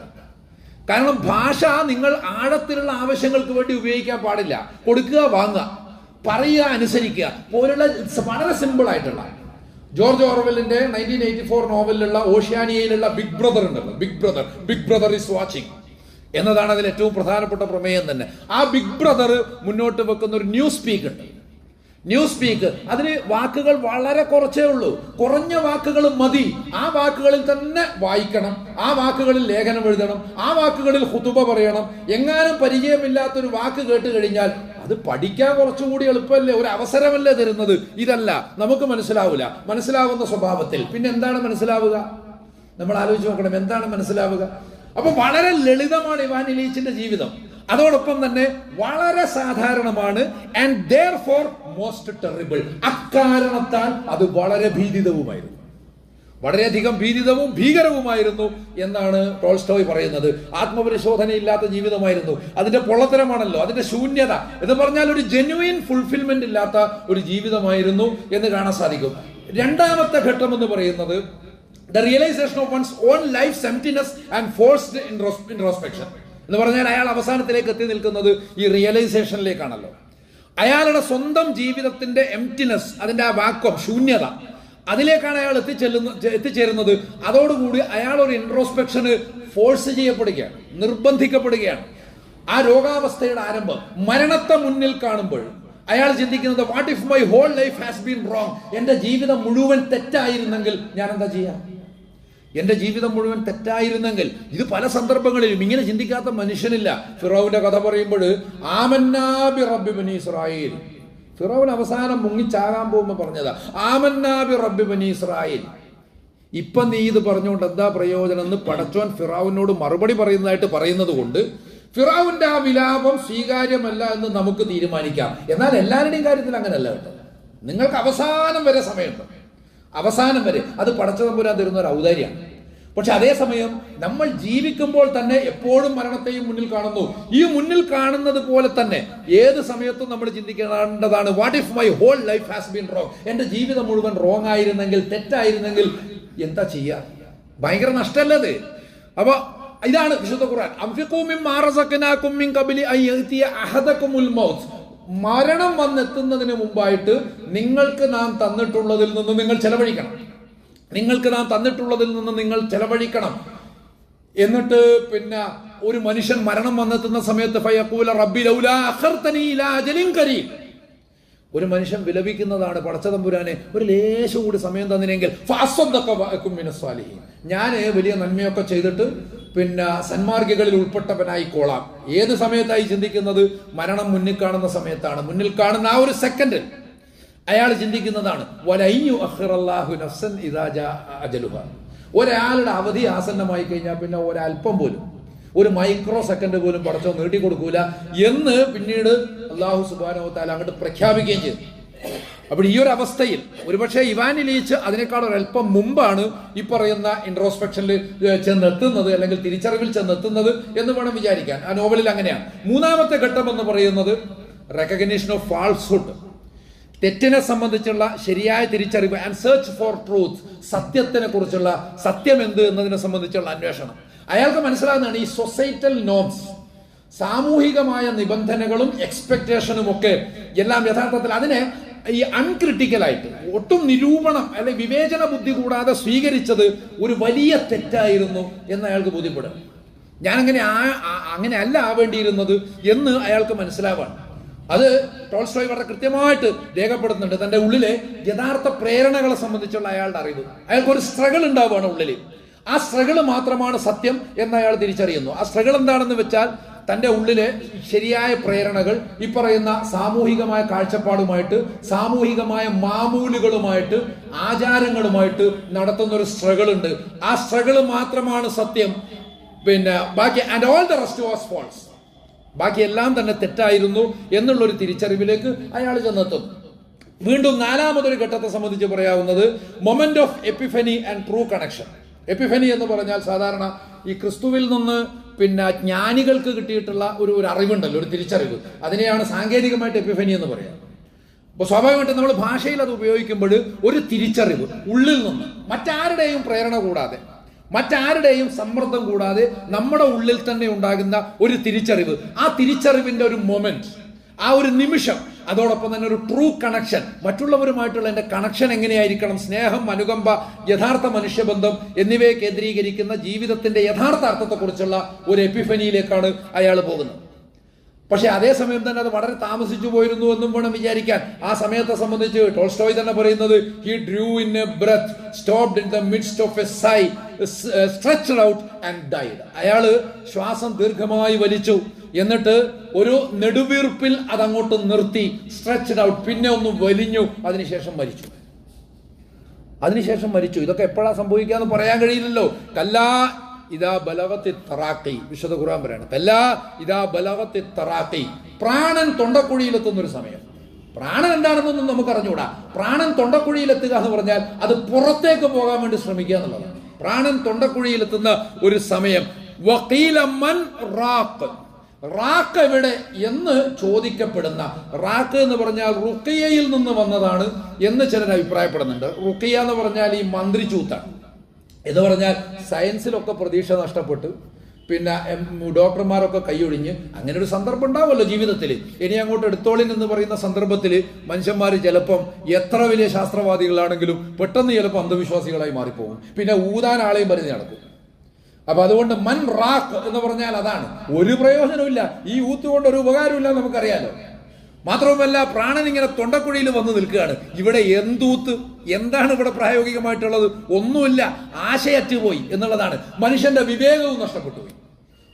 കാരണം ഭാഷ നിങ്ങൾ ആഴത്തിലുള്ള ആവശ്യങ്ങൾക്ക് വേണ്ടി ഉപയോഗിക്കാൻ പാടില്ല. കൊടുക്കുക വാങ്ങുക പറയുക അനുസരിക്കുക. പോലുള്ള വളരെ സിമ്പിൾ ആയിട്ടുള്ള. ജോർജ് ഓർവെല്ലിന്റെ നയന്റീൻ എയ്റ്റി ഫോർ നോവലിലുള്ള ഓഷ്യാനിയയിലുള്ള ബിഗ് ബ്രദർ ഉണ്ടല്ലോ. Big brother big brother is watching എന്നതാണ് അതിൽ ഏറ്റവും പ്രധാനപ്പെട്ട പ്രമേയം തന്നെ. ആ ബിഗ് ബ്രദർ മുന്നോട്ട് വെക്കുന്ന ഒരു ന്യൂസ് സ്പീക്ക് ഉണ്ട്. ന്യൂസ് സ്പീക്ക് അതിന് വാക്കുകൾ വളരെ കുറച്ചേ ഉള്ളൂ. കുറഞ്ഞ വാക്കുകൾ മതി. ആ വാക്കുകളിൽ തന്നെ വായിക്കണം. ആ വാക്കുകളിൽ ലേഖനം എഴുതണം. ആ വാക്കുകളിൽ ഹുതുബ പറയണം. എങ്ങാനും പരിചയമില്ലാത്തൊരു വാക്ക് കേട്ട് കഴിഞ്ഞാൽ അത് പഠിക്കാൻ കുറച്ചുകൂടി എളുപ്പമല്ലേ? ഒരു അവസരമല്ലേ തരുന്നത്? ഇതല്ല. നമുക്ക് മനസ്സിലാവില്ല. മനസ്സിലാവുന്ന സ്വഭാവത്തിൽ. പിന്നെ എന്താണ് മനസ്സിലാവുക? നമ്മൾ ആലോചിച്ച് നോക്കണം. എന്താണ് മനസ്സിലാവുക? അപ്പൊ വളരെ ലളിതമാണ് ഇവാൻ ഇലീച്ചിന്റെ ജീവിതം. അതോടൊപ്പം തന്നെ വളരെ സാധാരണമാണ് and therefore most terrible അക്കാരണത്താൽ അത് വളരെ ഭീതിതവുമായിരുന്നു. വളരെയധികം ഭീതിതവും ഭീകരവുമായിരുന്നു എന്നാണ് ടോൾസ്റ്റോയ് പറയുന്നത്. ആത്മപരിശോധനയില്ലാത്ത ജീവിതമായിരുന്നു. അതിന്റെ പൊള്ളത്തരമാണല്ലോ അതിന്റെ ശൂന്യത. എന്ന് പറഞ്ഞാൽ ഒരു ജെന്യുവിൻ ഫുൾഫിൽമെന്റ് ഇല്ലാത്ത ഒരു ജീവിതമായിരുന്നു എന്ന് കാണാൻ സാധിക്കും. രണ്ടാമത്തെ ഘട്ടം എന്ന് പറയുന്നത് the realisation of one's own life emptiness and forced introspection എന്ന് പറഞ്ഞാൽ അയാൾ അവസാനത്തിലേക്ക് എത്തി നിൽക്കുന്നത് ഈ റിയലൈസേഷനിലേക്കാണല്ലോ അയാളുടെ സ്വന്തം ജീവിതത്തിന്റെ എംറ്റിനെസ് അതിന്റെ ആ വാക്വം ശൂന്യത അതിലേക്കാണ് അയാൾ എത്തിച്ചെല്ലുന്ന എത്തിച്ചേരുന്നത്. അതോടുകൂടി അയാൾ ഒരു ഇൻട്രോസ്പെക്ഷന് ഫോഴ്സ് ചെയ്യപ്പെടുകയാണ് നിർബന്ധിക്കപ്പെടുകയാണ്. ആ രോഗാവസ്ഥയുടെ ആരംഭം മരണത്തെ മുന്നിൽ കാണുമ്പോൾ അയാൾ ചിന്തിക്കുന്നത് what if my whole life has been wrong എന്റെ ജീവിതം മുഴുവൻ തെറ്റായിരുന്നെങ്കിൽ ഞാൻ എന്താ ചെയ്യാം? എന്റെ ജീവിതം മുഴുവൻ തെറ്റായിരുന്നെങ്കിൽ ഇത് പല സന്ദർഭങ്ങളിലും ഇങ്ങനെ ചിന്തിക്കാത്ത മനുഷ്യനില്ല. ഫിറോവിന്റെ കഥ പറയുമ്പോൾ ആമന്നാബി റബ്ബി ബനി ഇസ്രായേൽ. ഫിറോവിൻ അവസാനം മുങ്ങിച്ചാകാൻ പോകുമ്പോൾ പറഞ്ഞതാ ആമന്നാബി റബ്ബി ബനി ഇസ്രായേൽ. ഇപ്പൊ നീ ഇത് പറഞ്ഞുകൊണ്ട് എന്താ പ്രയോജനം എന്ന് പടച്ചോൻ ഫിറാവിനോട് മറുപടി പറയുന്നതായിട്ട് പറയുന്നത് കൊണ്ട് ഫിറാവിന്റെ ആ വിലാപം സ്വീകാര്യമല്ല എന്ന് നമുക്ക് തീരുമാനിക്കാം. എന്നാൽ എല്ലാവരുടെയും കാര്യത്തിൽ അങ്ങനെയല്ല കേട്ടോ. നിങ്ങൾക്ക് അവസാനം വരെ സമയമുണ്ട്. അവസാനം വരെ അത് പടച്ചതമ്പുരാൻ തരുന്ന ഒരു ഔദാര്യമാണ്. പക്ഷെ അതേസമയം നമ്മൾ ജീവിക്കുമ്പോൾ തന്നെ എപ്പോഴും മരണത്തെയും മുന്നിൽ കാണുന്നു. ഈ മുന്നിൽ കാണുന്നത് പോലെ തന്നെ ഏത് സമയത്തും നമ്മൾ ചിന്തിക്കേണ്ടതാണ് what if my whole life has been wrong എന്റെ ജീവിതം മുഴുവൻ റോങ് ആയിരുന്നെങ്കിൽ തെറ്റായിരുന്നെങ്കിൽ എന്താ ചെയ്യുക ഭയങ്കര നഷ്ടമല്ലേ അപ്പൊ ഇതാണ് വിശുദ്ധ ഖുർആൻ. മിൻ ഖബലി മരണം വന്നെത്തുന്നതിന് മുമ്പായിട്ട് നിങ്ങൾക്ക് നാം തന്നിട്ടുള്ളതിൽ നിന്ന് നിങ്ങൾ ചെലവഴിക്കണം. നിങ്ങൾക്ക് നാം തന്നിട്ടുള്ളതിൽ നിന്ന് നിങ്ങൾ ചെലവഴിക്കണം. എന്നിട്ട് പിന്നെ ഒരു മനുഷ്യൻ മരണം വന്നെത്തുന്ന സമയത്ത് കരീം. ഒരു മനുഷ്യൻ വിലപിക്കുന്നതാണ് പടച്ചതമ്പുരാനെ ഒരു ലേശം കൂടി സമയം തന്നിനെങ്കിൽ ഞാൻ വലിയ നന്മയൊക്കെ ചെയ്തിട്ട് പിന്നെ സന്മാർഗികളിൽ ഉൾപ്പെട്ടവനായി കോളാം ഏത് സമയത്തായി ചിന്തിക്കുന്നത്? മരണം മുന്നിൽ കാണുന്ന സമയത്താണ്. മുന്നിൽ കാണുന്ന ആ ഒരു സെക്കൻഡ് അയാൾ ചിന്തിക്കുന്നതാണ്. ഒരാളുടെ അവധി ആസന്നമായി കഴിഞ്ഞാൽ പിന്നെ ഒരല്പം പോലും ഒരു മൈക്രോ സെക്കൻഡ് പോലും പടച്ചോ നീട്ടിക്കൊടുക്കൂല എന്ന് പിന്നീട് അള്ളാഹു സുബാനോ താല അങ്ങോട്ട് പ്രഖ്യാപിക്കുകയും ചെയ്തു. അപ്പോൾ ഈ ഒരു അവസ്ഥയിൽ ഒരുപക്ഷെ ഇവാൻ ഇലീച്ച് അതിനേക്കാൾ ഒരല്പം മുമ്പാണ് ഈ പറയുന്ന ഇൻട്രോസ്പെക്ഷനിൽ ചെന്നെത്തുന്നത് അല്ലെങ്കിൽ തിരിച്ചറിവിൽ ചെന്നെത്തുന്നത് എന്ന് വേണം വിചാരിക്കാൻ. ആ നോവലിൽ അങ്ങനെയാണ്. മൂന്നാമത്തെ ഘട്ടം എന്ന് പറയുന്നത് റെക്കഗ്നേഷൻ ഓഫ് ഫാൾസ്ഹുഡ് തെറ്റിനെ സംബന്ധിച്ചുള്ള ശരിയായ തിരിച്ചറിവ് ആൻഡ് സെർച്ച് ഫോർ ട്രൂത്ത് സത്യത്തിനെ കുറിച്ചുള്ള സത്യം എന്ത് എന്നതിനെ സംബന്ധിച്ചുള്ള അന്വേഷണം. അയാൾക്ക് മനസ്സിലാകുന്നതാണ് ഈ സൊസൈറ്റൽ നോംസ് സാമൂഹികമായ നിബന്ധനകളും എക്സ്പെക്ടേഷനും ഒക്കെ എല്ലാം യഥാർത്ഥത്തിൽ അതിനെ ഈ അൺക്രിട്ടിക്കലായിട്ട് ഒട്ടും നിരൂപണം അല്ലെ വിവേചന ബുദ്ധി കൂടാതെ സ്വീകരിച്ചത് ഒരു വലിയ തെറ്റായിരുന്നു എന്ന് അയാൾക്ക് ബോധ്യപ്പെടും. ഞാനങ്ങനെ ആ അങ്ങനെ അല്ല ആവേണ്ടിയിരുന്നത് എന്ന് അയാൾക്ക് മനസ്സിലാവാണ് അത് ടോൾസ്റ്റോയ് വളരെ കൃത്യമായിട്ട് രേഖപ്പെടുത്തുന്നുണ്ട്. തന്റെ ഉള്ളിലെ യഥാർത്ഥ പ്രേരണകളെ സംബന്ധിച്ചുള്ള അയാളുടെ അറിവ്. അയാൾക്ക് ഒരു സ്ട്രഗിൾ ഉണ്ടാവുകയാണ് ഉള്ളിൽ ആ സ്ട്രഗിൾ മാത്രമാണ് സത്യം എന്ന് അയാൾ തിരിച്ചറിയുന്നു. ആ സ്ട്രഗിൾ എന്താണെന്ന് വെച്ചാൽ തന്റെ ഉള്ളിലെ ശരിയായ പ്രേരണകൾ ഈ പറയുന്ന സാമൂഹികമായ കാഴ്ചപ്പാടുമായിട്ട് സാമൂഹികമായ മാമൂലുകളുമായിട്ട് ആചാരങ്ങളുമായിട്ട് നടത്തുന്ന ഒരു സ്ട്രഗിൾ ഉണ്ട് ആ സ്ട്രഗിൾ മാത്രമാണ് സത്യം. പിന്നെ ബാക്കി and all the rest was false ബാക്കി എല്ലാം തന്നെ തെറ്റായിരുന്നു എന്നുള്ളൊരു തിരിച്ചറിവിലേക്ക് അയാൾ ചെന്നെത്തും. വീണ്ടും നാലാമതൊരു ഘട്ടത്തെ സംബന്ധിച്ച് പറയാവുന്നത് moment of epiphany and true connection epiphany എന്ന് പറഞ്ഞാൽ സാധാരണ ഈ ക്രിസ്തുവിൽ നിന്ന് പിന്നെ ജ്ഞാനികൾക്ക് കിട്ടിയിട്ടുള്ള ഒരു ഒരു അറിവുണ്ടല്ലോ ഒരു തിരിച്ചറിവ്. അതിനെയാണ് സാങ്കേതികമായിട്ട് എപ്പിഫനി എന്ന് പറയുന്നത് അപ്പോൾ സ്വാഭാവികമായിട്ടും നമ്മൾ ഭാഷയിൽ അത് ഉപയോഗിക്കുമ്പോൾ ഒരു തിരിച്ചറിവ് ഉള്ളിൽ നിന്ന് മറ്റാരുടെയും പ്രേരണ കൂടാതെ മറ്റാരുടെയും സമ്മർദ്ദം കൂടാതെ നമ്മുടെ ഉള്ളിൽ തന്നെ ഉണ്ടാകുന്ന ഒരു തിരിച്ചറിവ്. ആ തിരിച്ചറിവിന്റെ ഒരു മൊമെന്റ് ആ ഒരു നിമിഷം അതോടൊപ്പം തന്നെ ഒരു ട്രൂ കണക്ഷൻ മറ്റുള്ളവരുമായിട്ടുള്ള എന്റെ കണക്ഷൻ എങ്ങനെയായിരിക്കണം? സ്നേഹം അനുകമ്പ യഥാർത്ഥ മനുഷ്യബന്ധം എന്നിവയെ കേന്ദ്രീകരിക്കുന്ന ജീവിതത്തിന്റെ യഥാർത്ഥ അർത്ഥത്തെക്കുറിച്ചുള്ള ഒരു എപ്പിഫനിയിലേക്കാണ് അയാൾ പോകുന്നത്. പക്ഷേ അതേസമയം തന്നെ അത് വളരെ താമസിച്ചു പോയിരുന്നു എന്നും വേണം വിചാരിക്കാൻ. ആ സമയത്തെ സംബന്ധിച്ച് ടോൾസ്റ്റോയ് തന്നെ പറയുന്നത് he drew in a breath stopped in the midst of a sigh stretched out and died അയാൾ ശ്വാസം ദീർഘമായി വലിച്ചു. എന്നിട്ട് ഒരു നെടുവീർപ്പിൽ അതങ്ങോട്ട് നിർത്തി സ്ട്രെച്ച്ഡ് ഔട്ട് പിന്നെ ഒന്ന് വലിഞ്ഞു അതിനുശേഷം മരിച്ചു. അതിനുശേഷം മരിച്ചു. ഇതൊക്കെ എപ്പോഴാണ് സംഭവിക്കാന്ന് പറയാൻ കഴിയില്ലല്ലോ. കല്ലാ ഇതാ ബലവത്തി തറാക്കി വിശുദ്ധ ഖുർആൻ പറയാണ്. കല്ലാ ഇതാ ബലവത്തി തറാക്കി പ്രാണൻ തൊണ്ടക്കുഴിയിലെത്തുന്ന ഒരു സമയം. പ്രാണൻ എന്താണെന്നൊന്നും നമുക്ക് അറിഞ്ഞുകൂടാ പ്രാണൻ തൊണ്ടക്കുഴിയിലെത്തുക എന്ന് പറഞ്ഞാൽ അത് പുറത്തേക്ക് പോകാൻ വേണ്ടി ശ്രമിക്കുക എന്നുള്ളതാണ്. പ്രാണൻ തൊണ്ടക്കുഴിയിലെത്തുന്ന ഒരു സമയം. വക്കീലമ്മൻ മൻ റാഖ് റാക്ക് എവിടെ എന്ന് ചോദിക്കപ്പെടുന്ന റാക്ക് എന്ന് പറഞ്ഞാൽ റുക്കിയയിൽ നിന്ന് വന്നതാണ് എന്ന് ചിലർ അഭിപ്രായപ്പെടുന്നുണ്ട്. റുക്കിയ എന്ന് പറഞ്ഞാൽ ഈ മന്ത്രി ചൂത്താണ്. എന്ന് പറഞ്ഞാൽ സയൻസിലൊക്കെ പ്രതീക്ഷ നഷ്ടപ്പെട്ട്. പിന്നെ ഡോക്ടർമാരൊക്കെ കൈയൊഴിഞ്ഞ് അങ്ങനെ ഒരു സന്ദർഭം ഉണ്ടാവുമല്ലോ ജീവിതത്തിൽ. ഇനി അങ്ങോട്ട് എടുത്തോളിൻ എന്ന് പറയുന്ന സന്ദർഭത്തിൽ മനുഷ്യന്മാർ ചിലപ്പം എത്ര വലിയ ശാസ്ത്രവാദികളാണെങ്കിലും പെട്ടെന്ന് ചിലപ്പോൾ അന്ധവിശ്വാസികളായി മാറിപ്പോകും. പിന്നെ ഊതാൻ ആളെയും പരിധി നടക്കും. അപ്പൊ അതുകൊണ്ട് മൻ റാക്ക് എന്ന് പറഞ്ഞാൽ അതാണ്. ഒരു പ്രയോജനമില്ല ഈ ഊത്ത് കൊണ്ട് ഒരു ഉപകാരമില്ല നമുക്കറിയാലോ. മാത്രവുമല്ല പ്രാണൻ ഇങ്ങനെ തൊണ്ടക്കുഴിയിൽ വന്ന് നിൽക്കുകയാണ്. ഇവിടെ എന്തൂത്ത്? എന്താണ് ഇവിടെ പ്രായോഗികമായിട്ടുള്ളത്? ഒന്നുമില്ല. ആശയറ്റുപോയി എന്നുള്ളതാണ്. മനുഷ്യന്റെ വിവേകവും നഷ്ടപ്പെട്ടു പോയി.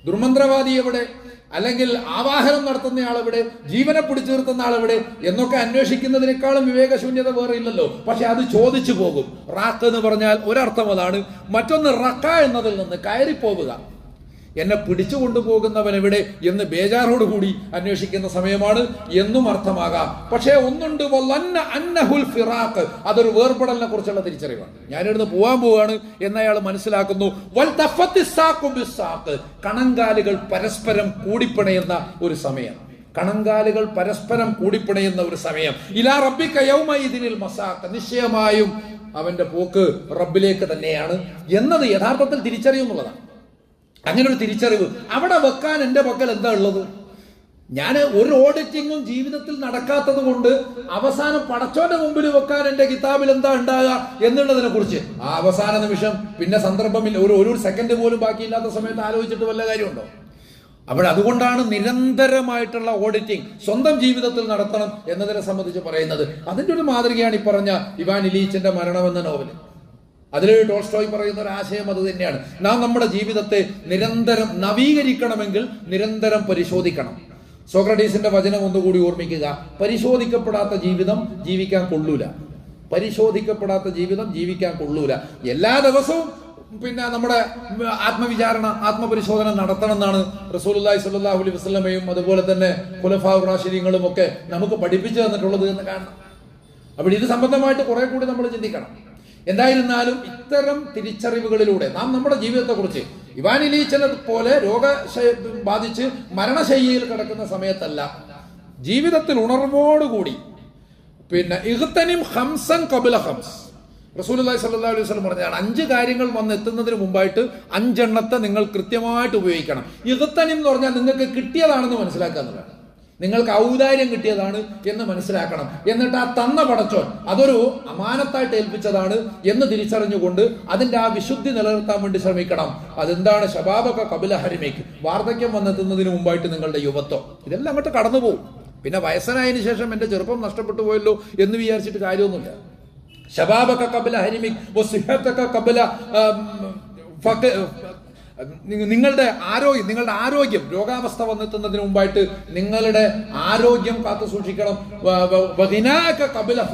ദുർമന്ത്രവാദി എവിടെ? അല്ലെങ്കിൽ ആവാഹനം നടത്തുന്ന ആളെവിടെ ജീവനെ പിടിച്ചു നിർത്തുന്ന ആളെവിടെ എന്നൊക്കെ അന്വേഷിക്കുന്നതിനേക്കാളും വിവേകശൂന്യത വേറെ ഇല്ലല്ലോ. പക്ഷെ അത് ചോദിച്ചു പോകും. റാക്ക് എന്ന് പറഞ്ഞാൽ ഒരർത്ഥം അതാണ്. മറ്റൊന്ന് റക്ക എന്നതിൽ നിന്ന് കയറിപ്പോവുക. എന്നെ പിടിച്ചു കൊണ്ടുപോകുന്നവൻ എവിടെ എന്ന് ബേജാറോടുകൂടി അന്വേഷിക്കുന്ന സമയമാണ് എന്നും അർത്ഥമാകാം. പക്ഷേ ഒന്നുണ്ട് അന്നഹുൽ ഫിറാഖ്. അതൊരു വേർപെടലിനെ കുറിച്ചുള്ള തിരിച്ചറിവാണ്. ഞാനിവിടുന്ന് പോകാൻ പോവുകയാണ് എന്നയാൾ മനസ്സിലാക്കുന്നു. കണങ്കാലുകൾ പരസ്പരം കൂടിപ്പിണയുന്ന ഒരു സമയം. കണങ്കാലുകൾ പരസ്പരം കൂടിപ്പിണയുന്ന ഒരു സമയം. ഇലാ റബ്ബിക്ക യൗമ ഇതിനിൽ നിശ്ചയമായും അവന്റെ പോക്ക് റബ്ബിലേക്ക് തന്നെയാണ് എന്നത് യഥാർത്ഥത്തിൽ തിരിച്ചറിയുന്നുള്ളതാണ്. അങ്ങനെ ഒരു തിരിച്ചറിവ്. അവിടെ വെക്കാൻ എന്റെ പക്കൽ എന്താ ഉള്ളത്? ഞാൻ ഒരു ഓഡിറ്റിങ്ങും ജീവിതത്തിൽ നടക്കാത്തത് കൊണ്ട് അവസാനം പടച്ചോന്റെ മുമ്പിൽ വെക്കാൻ എന്റെ കിതാബിൽ എന്താ ഉണ്ടാകുക എന്നുള്ളതിനെ കുറിച്ച്. ആ അവസാന നിമിഷം പിന്നെ സന്ദർഭമില്ല. ഒരു ഒരു സെക്കൻഡ് പോലും ബാക്കിയില്ലാത്ത സമയത്ത് ആലോചിച്ചിട്ട് വല്ല കാര്യമുണ്ടോ? അപ്പോൾ അതുകൊണ്ടാണ് നിരന്തരമായിട്ടുള്ള ഓഡിറ്റിംഗ് സ്വന്തം ജീവിതത്തിൽ നടത്തണം എന്നതിനെ സംബന്ധിച്ച് പറയുന്നത്. അതിന്റെ ഒരു മാതൃകയാണ് ഈ പറഞ്ഞ ഇവാൻ ഇലീച്ചിന്റെ മരണം എന്ന നോവൽ അതിൽ ടോൾസ്റ്റോയ് പറയുന്ന ഒരു ആശയം അത് തന്നെയാണ്. നാം നമ്മുടെ ജീവിതത്തെ നിരന്തരം നവീകരിക്കണമെങ്കിൽ നിരന്തരം പരിശോധിക്കണം. സോക്രട്ടീസിന്റെ വചനം ഒന്നുകൂടി ഓർമ്മിക്കുക. പരിശോധിക്കപ്പെടാത്ത ജീവിതം ജീവിക്കാൻ കൊള്ളൂല. പരിശോധിക്കപ്പെടാത്ത ജീവിതം ജീവിക്കാൻ കൊള്ളൂല. എല്ലാ ദിവസവും പിന്നെ നമ്മുടെ ആത്മവിചാരണ ആത്മപരിശോധന നടത്തണം എന്നാണ് റസൂലുള്ളാഹി സ്വല്ലല്ലാഹു അലൈഹി വസല്ലമയും അതുപോലെ തന്നെ ഖുലഫാ റാഷിദീങ്ങളും ഒക്കെ നമുക്ക് പഠിപ്പിച്ചു തന്നിട്ടുള്ളത് എന്ന് കാണണം. അപ്പോൾ ഇത് സംബന്ധമായിട്ട് കുറെ കൂടി നമ്മൾ ചിന്തിക്കണം. എന്തായിരുന്നാലും ഇത്തരം തിരിച്ചറിവുകളിലൂടെ നാം നമ്മുടെ ജീവിതത്തെക്കുറിച്ച് ഇവാൻ ഇലീച്ചനെ പോലെ രോഗ ബാധിച്ച് മരണശൈലിയിൽ കിടക്കുന്ന സമയത്തല്ല. ജീവിതത്തിൽ ഉണർവോടുകൂടി. പിന്നെ ഇഹ്തനിം ഹംസൻ കബില ഹംസ്. റസൂലുള്ളാഹി സല്ലാ അലൈഹി വസല്ലം പറഞ്ഞാണ് അഞ്ച് കാര്യങ്ങൾ വന്നെത്തുന്നതിന് മുമ്പായിട്ട് അഞ്ചെണ്ണത്തെ നിങ്ങൾ കൃത്യമായിട്ട് ഉപയോഗിക്കണം. ഇഹ്തനിം എന്ന് പറഞ്ഞാൽ നിങ്ങൾക്ക് കിട്ടിയതാണെന്ന് എന്നുള്ളതാണ്. നിങ്ങൾക്ക് ഔദാര്യം കിട്ടിയതാണ് എന്ന് മനസ്സിലാക്കണം. എന്നിട്ട് ആ തന്ന പടച്ചോൻ അതൊരു അമാനത്തായിട്ട് ഏൽപ്പിച്ചതാണ് എന്ന് തിരിച്ചറിഞ്ഞുകൊണ്ട് അതിന്റെ ആ വിശുദ്ധി നിലനിർത്താൻ വേണ്ടി ശ്രമിക്കണം. അതെന്താണ്? ശബാബൊക്കെ കപില ഹരിമയ്ക്ക് വാർദ്ധക്യം വന്നെത്തുന്നതിന് മുമ്പായിട്ട് നിങ്ങളുടെ യുവത്വം. ഇതെല്ലാം അങ്ങോട്ട് കടന്നു പോകും പിന്നെ വയസ്സനായതിനു ശേഷം എന്റെ ചെറുപ്പം നഷ്ടപ്പെട്ടു പോയല്ലോ എന്ന് വിചാരിച്ചിട്ട് കാര്യമൊന്നുമില്ല. ശബാബൊക്കെ കപില ഹരിമിക് വസിഹത്തക്ക നിങ്ങളുടെ ആരോഗ്യം നിങ്ങളുടെ ആരോഗ്യം രോഗാവസ്ഥ വന്നെത്തുന്നതിന് മുമ്പായിട്ട് നിങ്ങളുടെ ആരോഗ്യം കാത്തു സൂക്ഷിക്കണം.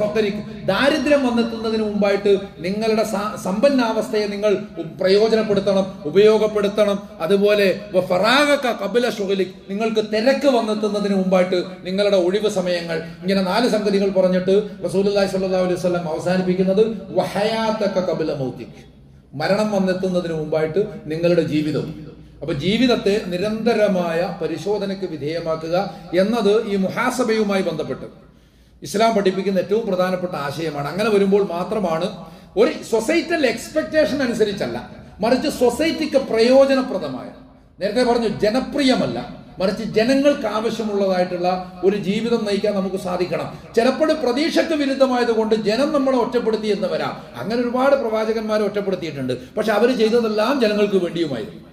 ഫഖരിക് ദാരിദ്ര്യം വന്നെത്തുന്നതിന് മുമ്പായിട്ട് നിങ്ങളുടെ സമ്പന്നാവസ്ഥയെ നിങ്ങൾ പ്രയോജനപ്പെടുത്തണം ഉപയോഗപ്പെടുത്തണം. അതുപോലെ വ ഫറാഗക കബല ഷുഗലിക്. നിങ്ങൾക്ക് തിരക്ക് വന്നെത്തുന്നതിന് മുമ്പായിട്ട് നിങ്ങളുടെ ഒഴിവ് സമയങ്ങൾ. ഇങ്ങനെ നാല് സംഗതികൾ പറഞ്ഞിട്ട് റസൂലുള്ളാഹി സ്വല്ലല്ലാഹു അലൈഹി വസ്ലം അവസാനിപ്പിക്കുന്നത് വഹയാത്തക്ക കബല മൗതിക് മരണം വന്നെത്തുന്നതിന് മുമ്പായിട്ട് നിങ്ങളുടെ ജീവിതം അപ്പൊ ജീവിതത്തെ നിരന്തരമായ പരിശോധനയ്ക്ക് വിധേയമാക്കുക എന്നത് ഈ മുഹാസബയുമായി ബന്ധപ്പെട്ട്. ഇസ്ലാം പഠിപ്പിക്കുന്ന ഏറ്റവും പ്രധാനപ്പെട്ട ആശയമാണ്. അങ്ങനെ വരുമ്പോൾ മാത്രമാണ് ഒരു സൊസൈറ്റൽ എക്സ്പെക്ടേഷൻ അനുസരിച്ചല്ല മറിച്ച് സൊസൈറ്റിക്ക് പ്രയോജനപ്രദമായ നേരത്തെ പറഞ്ഞു ജനപ്രിയമല്ല മറിച്ച് ജനങ്ങൾക്ക് ആവശ്യമുള്ളതായിട്ടുള്ള ഒരു ജീവിതം നയിക്കാൻ നമുക്ക് സാധിക്കണം. ചിലപ്പോൾ പ്രതീക്ഷയ്ക്ക് വിരുദ്ധമായതുകൊണ്ട് ജനം നമ്മളെ ഒറ്റപ്പെടുത്തി എന്ന് വരാം. അങ്ങനെ ഒരുപാട് പ്രവാചകന്മാരെ ഒറ്റപ്പെടുത്തിയിട്ടുണ്ട്. പക്ഷെ അവർ ചെയ്തതെല്ലാം ജനങ്ങൾക്ക് വേണ്ടിയുമായിരുന്നു.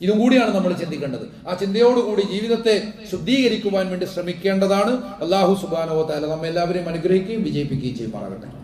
ഇതും കൂടിയാണ് നമ്മൾ ചിന്തിക്കേണ്ടത്. ആ ചിന്തയോടുകൂടി ജീവിതത്തെ ശുദ്ധീകരിക്കുവാൻ വേണ്ടി ശ്രമിക്കേണ്ടതാണ്. അള്ളാഹു സുബാനോ താല നമ്മെല്ലാവരെയും അനുഗ്രഹിക്കുകയും വിജയിപ്പിക്കുകയും ചെയ്യുമാറാകട്ടെ.